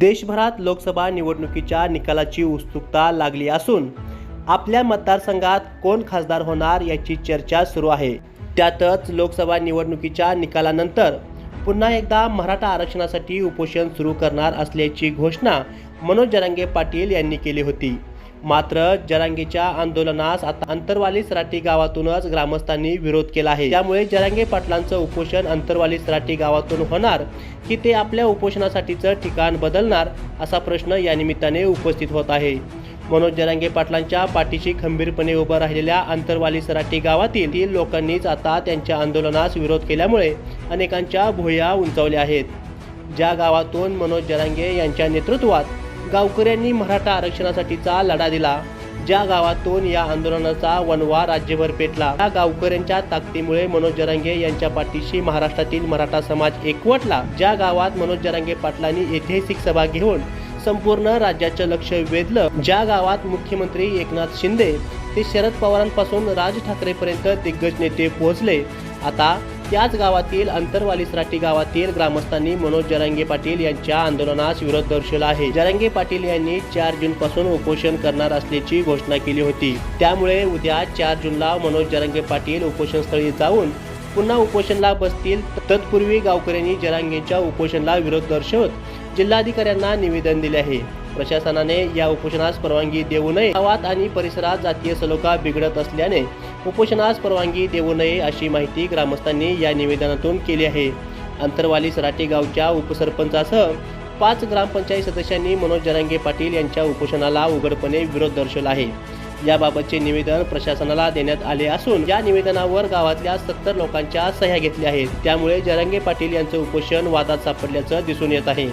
देशभरात लोकसभा निवडणुकीच्या निकालाची उत्सुकता लागली असून आपल्या मतदारसंघात कोण खासदार होणार याची चर्चा सुरू आहे. त्यातच लोकसभा निवडणुकीच्या निकालानंतर पुन्हा एकदा मराठा आरक्षणासाठी उपोषण सुरू करणार असल्याची घोषणा मनोज जरांगे पाटील यांनी केली होती. मात्र जरांगेच्या आंदोलनास आता अंतरवाली सराटी गावातूनच ग्रामस्थांनी विरोध केला आहे. त्यामुळे जरांगे पाटलांचं उपोषण अंतरवाली सराटी गावातून होणार की ते आपल्या उपोषणासाठीचं ठिकाण बदलणार असा प्रश्न या निमित्ताने उपस्थित होत आहे. मनोज जरांगे पाटलांच्या पाठीशी खंबीरपणे उभं राहिलेल्या अंतरवाली सराटी गावातील ती लोकांनीच आता त्यांच्या आंदोलनास विरोध केल्यामुळे अनेकांच्या भुया उंचावल्या आहेत. ज्या गावातून मनोज जरांगे यांच्या नेतृत्वात गावकऱ्यांनी मराठा आरक्षणासाठीचा लढा दिला. ज्या गावातून या आंदोलनाचा वनवा राज्यभर पेटला. त्या गावकऱ्यांच्या ताकदीमुळे मनोज जरांगे यांच्या पाठीशी महाराष्ट्रातील मराठा समाज एकवटला. ज्या गावात मनोज जरांगे पाटलांनी ऐतिहासिक सभा घेऊन संपूर्ण राज्याचं लक्ष वेधलं ज्या गावात मुख्यमंत्री एकनाथ शिंदे ते शरद पवारांपासून राज ठाकरेपर्यंत दिग्गज नेते पोहोचले. आता त्याच गावातील अंतरवाली सराटी गावातील ग्रामस्थांनी मनोज जरांगे पाटील यांच्या आंदोलनास विरोध दर्शवला आहे. जरांगे पाटील यांनी चार जून पासून उपोषण करणार असल्याची घोषणा केली होती. त्यामुळे उद्या चार जूनला मनोज जरांगे पाटील उपोषणस्थळी जाऊन पुन्हा उपोषणला बसतील. तत्पूर्वी गावकऱ्यांनी जरांगेच्या उपोषणला विरोध दर्शवत जिल्हाधिकाऱ्यांना निवेदन दिले आहे. प्रशासनाने या उपोषणास परवानगी देऊ नये. गावात आणि परिसरात जातीय सलोखा बिघडत असल्याने उपोषणास परवानगी देऊ नये अशी माहिती ग्रामस्थांनी या निवेदनातून केली आहे. अंतरवाली सराटे गावच्या उपसरपंचासह पाच ग्रामपंचायत सदस्यांनी मनोज जरांगे पाटील यांच्या उपोषणाला उघडपणे विरोध दर्शवला आहे. याबाबतचे निवेदन प्रशासनाला देण्यात आले असून या निवेदनावर गावातल्या सत्तर लोकांच्या सह्या घेतल्या आहेत. त्यामुळे जरांगे पाटील यांचं उपोषण वादात सापडल्याचं दिसून येत आहे.